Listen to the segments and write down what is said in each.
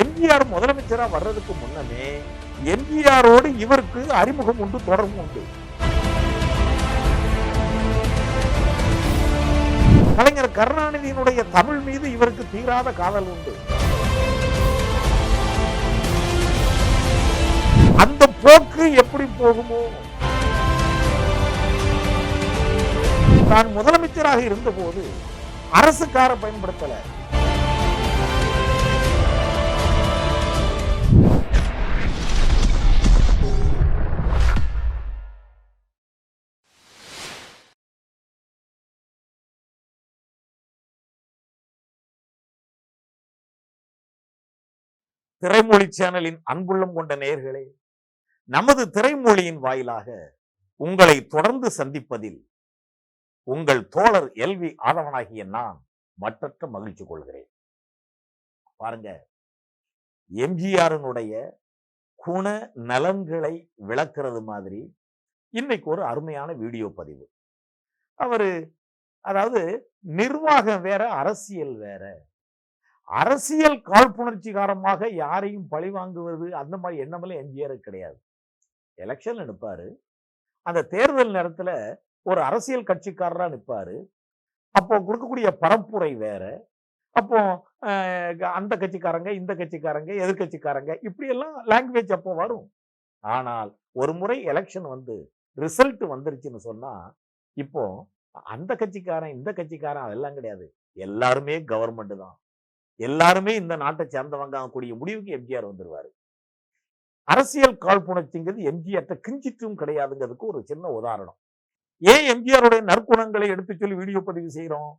எம்ஜிஆர் முதலமைச்சரா வர்றதுக்கு முன்னமே எம்ஜிஆரோடு இவருக்கு அறிமுகம் உண்டு தொடர்பு உண்டு. கலைஞர் கருணாநிதியினுடைய தமிழ் மீது இவருக்கு தீராத காதல் உண்டு. அந்த போக்கு எப்படி போகுமோ? தான் முதலமைச்சராக இருந்தபோது அரசுக்கார பயன்படுத்தலை பயன்படுத்தல. திரைமொழி சேனலின் அன்புள்ளம் கொண்ட நேயர்களே நமது திரைமொழியின் வாயிலாக உங்களை தொடர்ந்து சந்திப்பதில் உங்கள் தோழர் எல்வி ஆதவனாகிய நான் மற்றற்ற மகிழ்ச்சி கொள்கிறேன். பாருங்க எம்ஜிஆரினுடைய குண நலன்களை விளக்குறது மாதிரி இன்னைக்கு ஒரு அருமையான வீடியோ பதிவு. அவரு அதாவது நிர்வாகம் வேற அரசியல் வேற அரசியல் காழ்ப்புணர்ச்சிகாரமாக யாரையும் பழி வாங்குவது அந்த மாதிரி எண்ணமெல்லாம் எம்ஜிஆர் கிடையாது. எலெக்ஷன் நிற்பார் அந்த தேர்தல் நேரத்துல ஒரு அரசியல் கட்சிக்காரரா நிற்பாரு அப்போ கொடுக்கக்கூடிய பரப்புரை வேற. அப்போ அந்த கட்சிக்காரங்க இந்த கட்சிக்காரங்க எதிர்கட்சிக்காரங்க இப்படியெல்லாம் லாங்குவேஜ் அப்போ வரும். ஆனால் ஒரு முறை எலெக்ஷன் வந்து ரிசல்ட் வந்துருச்சுன்னு சொன்னா இப்போ அந்த கட்சிக்காரன் இந்த கட்சிக்காரன் அதெல்லாம் கிடையாது. எல்லாருமே கவர்மெண்ட் தான். எல்லாருமே இந்த நாட்டை சேர்ந்தவங்க கூடிய முடிவுக்கு எம்ஜிஆர் வந்துடுவார் அரசியல் காழ்ப்புணர்ச்சிங்கிறது எம்ஜிஆர்ட்ட கிஞ்சிட்டும் கிடையாதுங்கிறதுக்கு ஒரு சின்ன உதாரணம். ஏன் எம்ஜிஆருடைய நற்குணங்களை எடுத்து சொல்லி வீடியோ பதிவு செய்கிறோம்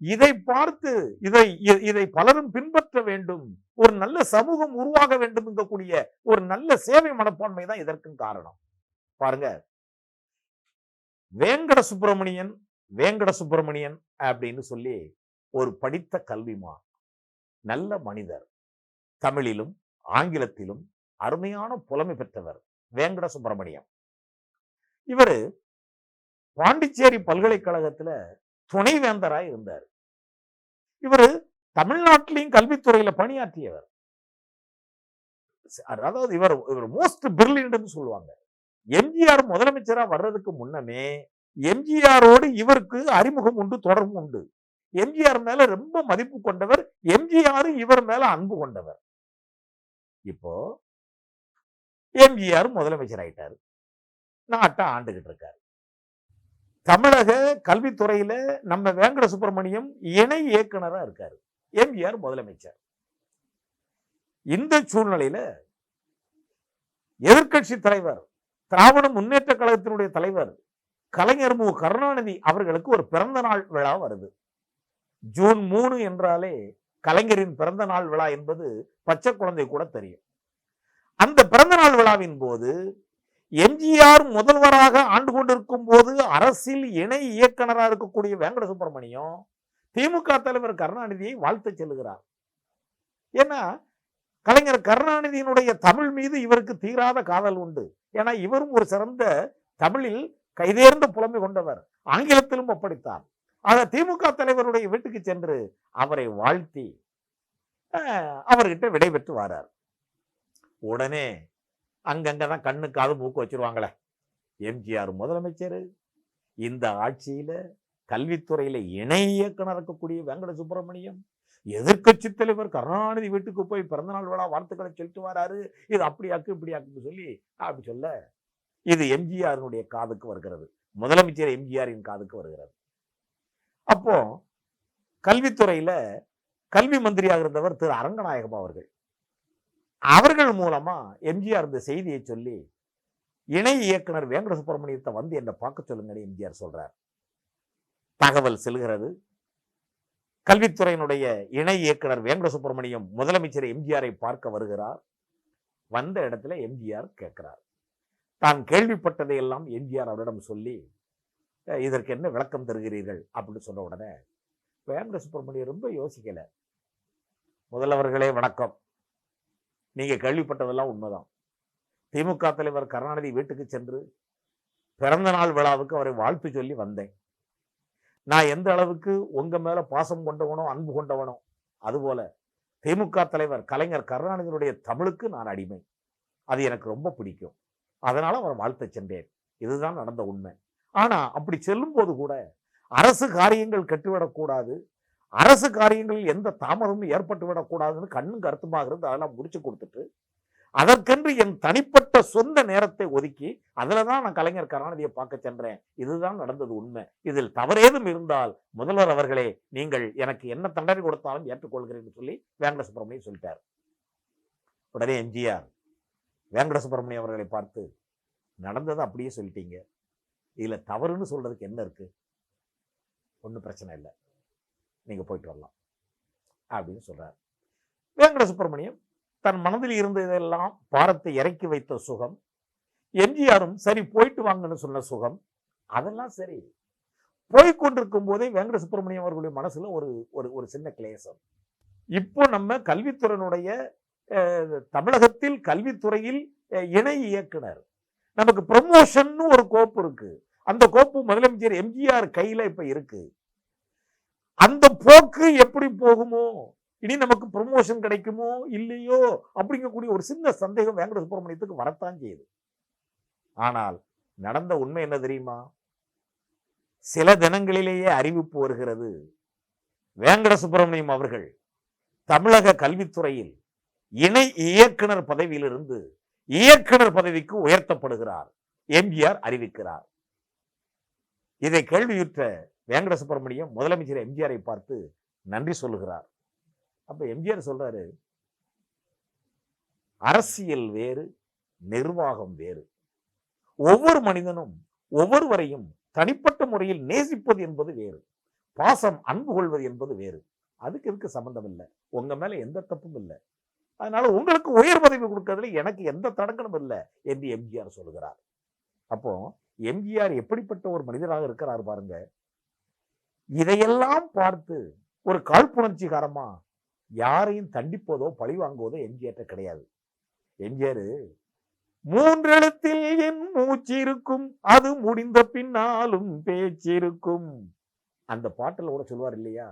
இதை பார்த்து இதை இதை பலரும் பின்பற்ற வேண்டும். ஒரு நல்ல சமூகம் உருவாக வேண்டும் என்கக்கூடிய ஒரு நல்ல சேவை மனப்பான்மை தான் இதற்கும் காரணம். பாருங்க. வேங்கட சுப்பிரமணியன் வேங்கட சுப்பிரமணியன் அப்படின்னு சொல்லி ஒரு படித்த கல்விமான் நல்ல மனிதர். தமிழிலும் ஆங்கிலத்திலும் அருமையான புலமை பெற்றவர் வேங்கட சுப்பிரமணியம் இவரு பாண்டிச்சேரி பல்கலைக்கழகத்தில் துணைவேந்தராய் இருந்தார். இவரு தமிழ்நாட்டிலையும் கல்வித்துறையில பணியாற்றியவர். அதாவது இவர் இவர் மோஸ்ட் பிரில்லியன்ட்னு சொல்லுவாங்க. எம்ஜிஆர் முதலமைச்சரா வர்றதுக்கு முன்னமே எம்ஜிஆரோடு இவருக்கு அறிமுகம் உண்டு தொடர்பு உண்டு. எம்ஜிஆர் மேல ரொம்ப மதிப்பு கொண்டவர் எம்ஜிஆர் இவர் மேல அன்பு கொண்டவர். இப்போ எம்ஜிஆர் முதலமைச்சர் ஆயிட்டாரு நாட்டை ஆண்டுகிட்டு இருக்காரு. தமிழக கல்வித்துறையில நம்ம வேங்கட சுப்பிரமணியம் இணை இயக்குனரா இருக்காரு. எம்ஜிஆர் முதலமைச்சர். இந்த சூழ்நிலையில எதிர்க்கட்சி தலைவர் திராவிட முன்னேற்ற கழகத்தினுடைய தலைவர் கலைஞர் மு. கருணாநிதி அவர்களுக்கு ஒரு பிறந்த நாள் விழா வருது. ஜூன் மூணு என்றாலே கலைஞரின் பிறந்த நாள் விழா என்பது பச்சை குழந்தை கூட தெரியும். அந்த பிறந்த நாள் விழாவின் போது எம்ஜிஆர் முதல்வராக ஆண்டு கொண்டிருக்கும் போது அரசில் இணை இயக்குனராக இருக்கக்கூடிய வெங்கட சுப்பிரமணியம் திமுக தலைவர் கருணாநிதியை வாழ்த்து செல்லுகிறார். ஏன்னா கலைஞர் கருணாநிதியினுடைய தமிழ் மீது இவருக்கு தீராத காதல் உண்டு. ஏன்னா இவரும் ஒரு சிறந்த தமிழில் கைதேர்ந்த புலமை கொண்டவர். ஆங்கிலத்திலும் அப்படித்தான் ஆக திமுக தலைவருடைய வீட்டுக்கு சென்று அவரை வாழ்த்தி அஹ், அவர்கிட்ட விடைபெற்று வாரார். உடனே அங்கங்கதான் கண்ணு காது மூக்கு வச்சிருவாங்களே. எம்ஜிஆர் முதலமைச்சர் இந்த ஆட்சியில கல்வித்துறையில இணை இயக்குனர் இருக்கக்கூடிய வெங்கட சுப்பிரமணியம் எதிர்கட்சி தலைவர் கருணாநிதி வீட்டுக்கு போய் பிறந்தநாள் விழா வாழ்த்துக்களை சொல்லிட்டு வராரு. இது அப்படியாக்கு இப்படியாக்குன்னு சொல்லி அப்படி சொல்ல இது எம்ஜிஆருடைய காதுக்கு வருகிறது. முதலமைச்சர் எம்ஜிஆரின் காதுக்கு வருகிறது. அப்போ கல்வித்துறையில கல்வி மந்திரியாக இருந்தவர் திரு அரங்கநாயகம் அவர்கள். அவர்கள் மூலமா எம்ஜிஆர் இந்த செய்தியை சொல்லி இணை இயக்குனர் வேங்கட சுப்பிரமணியத்தை வந்து என்னை பார்க்க சொல்லுங்கன்னு எம்ஜிஆர் சொல்றார். தகவல் செல்கிறது. கல்வித்துறையினுடைய இணை இயக்குனர் வேங்கட சுப்பிரமணியம் முதலமைச்சர் எம்ஜிஆரை பார்க்க வருகிறார். வந்த இடத்துல எம்ஜிஆர் கேட்கிறார். தான் கேள்விப்பட்டதை எல்லாம் எம்ஜிஆர் அவரிடம் சொல்லி இதற்கு என்ன விளக்கம் தருகிறீர்கள்? அப்படின்னு சொன்ன உடனே வேங்கட சுப்பிரமணியம் ரொம்ப யோசிக்கலை. முதல்வர்களே வணக்கம். நீங்கள் கேள்விப்பட்டதெல்லாம் உண்மைதான். திமுக தலைவர் கருணாநிதி வீட்டுக்கு சென்று பிறந்த நாள் விழாவுக்கு அவரை வாழ்த்து சொல்லி வந்தேன். நான் எந்த அளவுக்கு உங்கள் மேலே பாசம் கொண்டவனோ அன்பு கொண்டவனோ அதுபோல திமுக தலைவர் கலைஞர் கருணாநிதியினுடைய தமிழுக்கு நான் அடிமை. அது எனக்கு ரொம்ப பிடிக்கும். அதனால் அவர் வாழ்த்து சென்றேன். இதுதான் நடந்த உண்மை. ஆனா அப்படி செல்லும் போது கூட அரசு காரியங்கள் கெட்டுவிடக்கூடாது அரசு காரியங்களில் எந்த தாமதமும் ஏற்பட்டு விடக்கூடாதுன்னு கண்ணும் கருத்துமாக இருந்து அதெல்லாம் முடிச்சு கொடுத்துட்டு அதற்கென்று என் தனிப்பட்ட சொந்த நேரத்தை ஒதுக்கி அதில் தான் நான் கலைஞர் கருணாநிதியை பார்க்க சென்றேன். இதுதான் நடந்தது உண்மை. இதில் தவறேதும் இருந்தால் முதல்வர் அவர்களே நீங்கள் எனக்கு என்ன தண்டனை கொடுத்தாலும் ஏற்றுக்கொள்கிறேன் சொல்லி வேங்கட சுப்பிரமணியம் சொல்லிட்டார். உடனே எம்ஜிஆர் வேங்கட சுப்பிரமணியம் அவர்களை பார்த்து நடந்ததை அப்படியே சொல்லிட்டீங்க. இதில் தவறுன்னு சொல்கிறதுக்கு என்ன இருக்குது ஒன்றும் பிரச்சனை இல்லை. நீங்கள் போயிட்டு வரலாம். அப்படின்னு சொல்கிறார் வேங்கட சுப்பிரமணியம் தன் மனதில் இருந்ததெல்லாம் பாரத்தை இறக்கி வைத்த சுகம் எம்ஜிஆரும் சரி போயிட்டு வாங்கன்னு சொன்ன சுகம் அதெல்லாம் சரி. போய்கொண்டிருக்கும் போதே வேங்கட சுப்பிரமணியம் அவர்களுடைய மனசில் ஒரு ஒரு ஒரு சின்ன கிளேசம். இப்போ நம்ம கல்வித்துறையினுடைய தமிழகத்தில் கல்வித்துறையில் இணை இயக்குனர். நமக்கு ப்ரமோஷன் ஒரு கோப்பு இருக்கு. அந்த கோப்பு முதலமைச்சர் எம்ஜிஆர் கையில இப்ப இருக்கு. அந்த போக்கு எப்படி போகுமோ? இனி நமக்கு ப்ரமோஷன் கிடைக்குமோ? இல்லையோ? அப்படிங்கக்கூடிய ஒரு சின்ன சந்தேகம் வேங்கட சுப்பிரமணியத்துக்கு வரத்தான் செய்யுது. ஆனால் நடந்த உண்மை என்ன தெரியுமா? சில தினங்களிலேயே அறிவிப்பு வருகிறது. வேங்கட சுப்பிரமணியம் அவர்கள் தமிழக கல்வித்துறையில் இணை இயக்குனர் பதவியிலிருந்து இயக்குனர் பதவிக்கு உயர்த்தப்படுகிறார். எம்ஜிஆர் அறிவிக்கிறார். இதை கேள்வியுற்ற வேங்கட சுப்பிரமணியம் முதலமைச்சர் எம்ஜிஆரை பார்த்து நன்றி சொல்லுகிறார். அப்ப எம்ஜிஆர் சொல்றாரு அரசியல் வேறு நிர்வாகம் வேறு. ஒவ்வொரு மனிதனும் ஒவ்வொருவரையும் தனிப்பட்ட முறையில் நேசிப்பது என்பது வேறு. பாசம் அன்பு கொள்வது என்பது வேறு. அதுக்கு இதுக்கு சம்பந்தம் இல்லை? உங்க மேல எந்த தப்பும் இல்லை. அதனால உங்களுக்கு உயர் பதவி கொடுக்கறதுல எனக்கு எந்த தடங்கலும் இல்லை என்று எம்ஜிஆர் சொல்லுகிறார். அப்போ எம்ஜிஆர் எப்படிப்பட்ட ஒரு மனிதராக இருக்கிறார் பாருங்க. இதையெல்லாம் பார்த்து ஒரு காழ்ப்புணர்ச்சிகாரமா யாரையும் தண்டிப்பதோ பழி வாங்குவதோ எம்ஜிஆர்ட்ட கிடையாது. எம்ஜிஆர் மூன்றெழுத்தில் என் மூச்சு இருக்கும் அது முடிந்த பின்னாலும் பேச்சிருக்கும் அந்த பாட்டில் கூட சொல்லுவார் இல்லையா?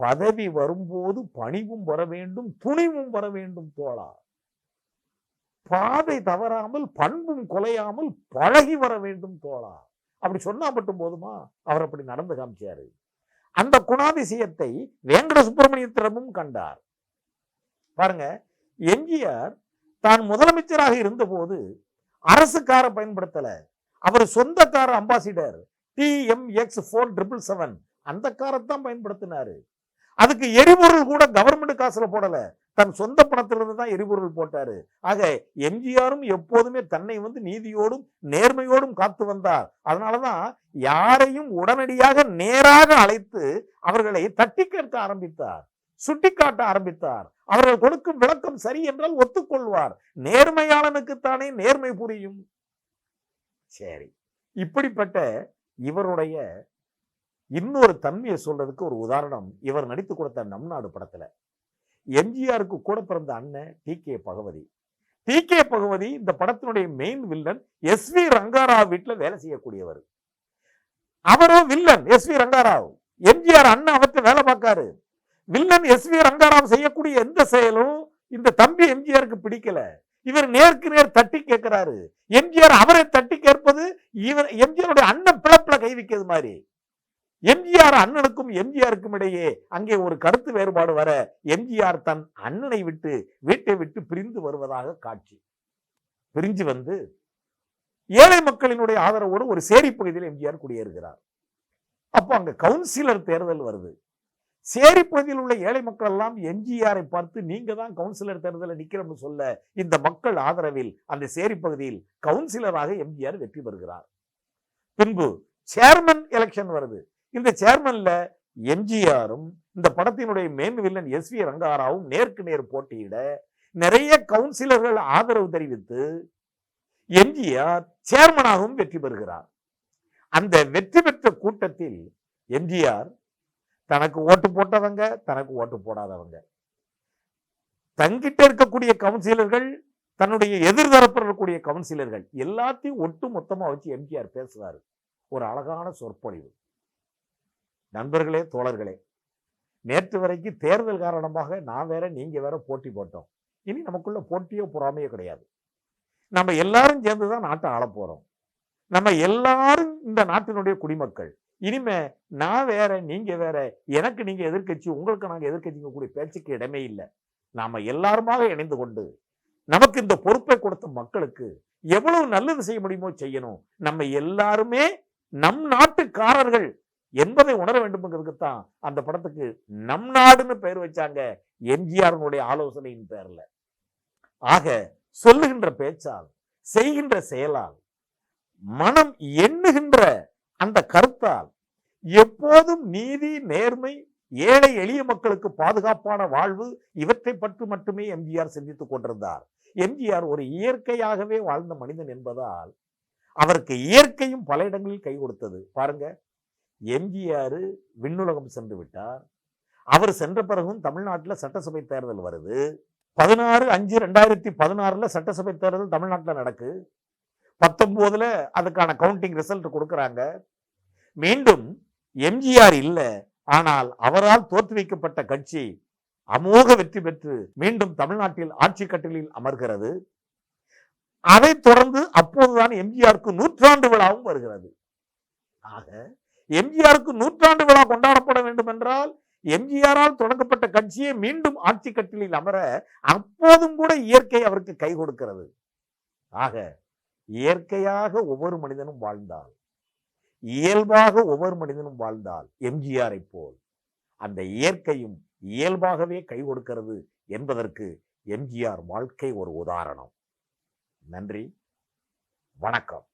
பதவி வரும்போது பணிவும் வர வேண்டும் துணிவும் வர வேண்டும் தோழா. பாதை தவறாமல் பண்பும் கொலையாமல் பழகி வர வேண்டும் தோழா. அப்படி சொன்னா மட்டும் போதுமா? அவர் அப்படி நடந்து காமிச்சாரு. அந்த குணாதிசயத்தை வேங்கட சுப்பிரமணியத்திடமும் கண்டார். பாருங்க எம்ஜிஆர் தான் முதலமைச்சராக இருந்தபோது அரசு காரை பயன்படுத்தல. அவர் சொந்த car Ambassador T M X four triple seven அந்த காரை தான் பயன்படுத்தினாரு. அதுக்கு எரிபொருள் கூட கவர்மெண்ட் காசுல போடல. தன் சொந்த பணத்திலிருந்து தான் எரிபொருள் போட்டாரு. ஆக எம்ஜிஆரும் எப்போதுமே தன்னை வந்து நீதியோடும் நேர்மையோடும் காத்து வந்தார். அதனாலதான் யாரையும் உடனடியாக நேராக அழைத்து அவர்களை தட்டி கேட்க ஆரம்பித்தார். சுட்டிக்காட்ட ஆரம்பித்தார். அவர்கள் கொடுக்கும் விளக்கம் சரி என்றால் ஒத்துக்கொள்வார். நேர்மையாளனுக்குத்தானே நேர்மை புரியும். சரி. இப்படிப்பட்ட இவருடைய இன்னொரு தன்மையை சொல்றதுக்கு ஒரு உதாரணம். இவர் நடித்து கொடுத்த நம் நாடு படத்துல. எம்ஜிஆருக்கு கூட பிறந்த அண்ணன் T K Bhagavathi. T K Bhagavathi இந்த படத்தினுடைய main villain S V Rangarao வீட்டில் வேலை செய்யக்கூடியவர். அவரும் villain S V Rangarao. MGR அண்ணன் அவற்றை வேலை பார்க்காரு. வில்லன் எஸ் வி ரங்காராவ் செய்யக்கூடிய எந்த செயலும் இந்த தம்பி எம்ஜிஆருக்கு பிடிக்கல. இவர் நேருக்கு நேர் தட்டி கேட்கிறாரு எம்ஜிஆர் அவரை தட்டி கேட்பது இவர் எம்ஜிஆருடைய அண்ணன் பிளப்புல கை வைக்கிறது மாதிரி. எம்ஜிஆர் அண்ணனுக்கும் எம்ஜிஆருக்கும் இடையே அங்கே ஒரு கருத்து வேறுபாடு வர எம்ஜிஆர் தன் அண்ணனை விட்டு வீட்டை விட்டு பிரிந்து வருவதாக காட்சி. பிரிஞ்சு வந்து ஏழை மக்களினுடைய ஆதரவோடு ஒரு சேரி பகுதியில் எம்ஜிஆர் குடியேறுகிறார். அப்போ அங்க கவுன்சிலர் தேர்தல் வருது. சேரி பகுதியில் உள்ள ஏழை மக்கள் எல்லாம் எம்ஜிஆரை பார்த்து நீங்க தான் கவுன்சிலர் தேர்தலில் நிக்கிறோம்னு சொல்ல இந்த மக்கள் ஆதரவில் அந்த சேரி பகுதியில் கவுன்சிலராக எம்ஜிஆர் வெற்றி பெறுகிறார். பின்பு சேர்மன் எலெக்ஷன் வருது. இந்த சேர்மன்ல எம்ஜிஆரும் இந்த படத்தினுடைய மெயின் வில்லன் எஸ் வி ரங்காராவும் நேருக்கு நேர் போட்டியிட நிறைய கவுன்சிலர்கள் ஆதரவு தெரிவித்து எம்ஜிஆர் சேர்மனாகவும் வெற்றி பெறுகிறார். அந்த வெற்றி பெற்ற கூட்டத்தில் எம்ஜிஆர் தனக்கு ஓட்டு போட்டவங்க தனக்கு ஓட்டு போடாதவங்க. தங்கிட்ட இருக்கக்கூடிய கவுன்சிலர்கள் தன்னுடைய எதிர்தரப்பில் இருக்கக்கூடிய கவுன்சிலர்கள் எல்லாத்தையும் ஒட்டு மொத்தமா வச்சு எம்ஜிஆர் பேசுவாரு ஒரு அழகான சொற்பொழிவு. நண்பர்களே தோழர்களே நேற்று வரைக்கும் தேர்தல் காரணமாக நான் வேற நீங்கள் வேற போட்டி போட்டோம். இனி நமக்குள்ள போட்டியோ பொறாமையோ கிடையாது. நம்ம எல்லாரும் சேர்ந்து தான் நாட்டை ஆள போகிறோம் நம்ம எல்லாரும் இந்த நாட்டினுடைய குடிமக்கள். இனிமே நான் வேற நீங்க வேற எனக்கு நீங்க எதிர்க்கட்சி உங்களுக்கு நாங்கள் எதிர்கட்சிங்க கூடிய பேச்சுக்கு இடமே இல்லை. நாம எல்லாருமாக இணைந்து கொண்டு நமக்கு இந்த பொறுப்பை கொடுத்த மக்களுக்கு எவ்வளவு நல்லது செய்ய முடியுமோ செய்யணும். நம்ம எல்லாருமே நம் நாட்டுக்காரர்கள். என்பதை உணர வேண்டும்ங்கிறதுக்குத்தான் அந்த படத்துக்கு நம் நாடுன்னு பெயர் வச்சாங்க எம்ஜிஆருடைய ஆலோசனையின் பேர்ல. ஆக சொல்லுகின்ற பேச்சால் செய்கின்ற செயலால் மனம் எண்ணுகின்ற அந்த கருத்தால் எப்போதும் நீதி நேர்மை ஏழை எளிய மக்களுக்கு பாதுகாப்பான வாழ்வு இவற்றை பற்றி மட்டுமே எம்ஜிஆர் சிந்தித்துக் கொண்டிருந்தார். எம்ஜிஆர் ஒரு இயற்கையாகவே வாழ்ந்த மனிதன் என்பதால் அவருக்கு இயற்கையும் பல இடங்களில் கை கொடுத்தது. பாருங்க எம்ஜிஆர் விண்ணுலகம் சென்று விட்டார். அவர் சென்ற பிறகும் தமிழ்நாட்டில் சட்டசபை தேர்தல் வருது. பதினாறு அஞ்சு ரெண்டாயிரத்தி பதினாறுல சட்டசபை தேர்தல் தமிழ்நாட்டில் நடக்கு. பத்தொம்போதில் அதுக்கான கவுண்டிங் ரிசல்ட் கொடுக்கறாங்க. மீண்டும் எம்ஜிஆர் இல்ல. ஆனால் அவரால் தோற்று வைக்கப்பட்ட கட்சி அமோக வெற்றி பெற்று மீண்டும் தமிழ்நாட்டில் ஆட்சி கட்டிலில் அமர்கிறது. அதைத் தொடர்ந்து அப்போதுதான் எம்ஜிஆருக்கு நூற்றாண்டு விழாவும் வருகிறது. ஆக எம்ஜிஆருக்கு நூற்றாண்டு விழா கொண்டாடப்பட வேண்டும் என்றால் எம்ஜிஆரால் தொடங்கப்பட்ட கட்சியை மீண்டும் ஆட்சி கட்டிலில் அமர அப்போதும் கூட இயற்கை அவருக்கு கை கொடுக்கிறது. ஆக இயற்கையாக ஒவ்வொரு மனிதனும் வாழ்ந்தால் இயல்பாக ஒவ்வொரு மனிதனும் வாழ்ந்தால் எம்ஜிஆரை போல் அந்த இயற்கையும் இயல்பாகவே கை கொடுக்கிறது என்பதற்கு எம்ஜிஆர் வாழ்க்கை ஒரு உதாரணம். நன்றி. வணக்கம்.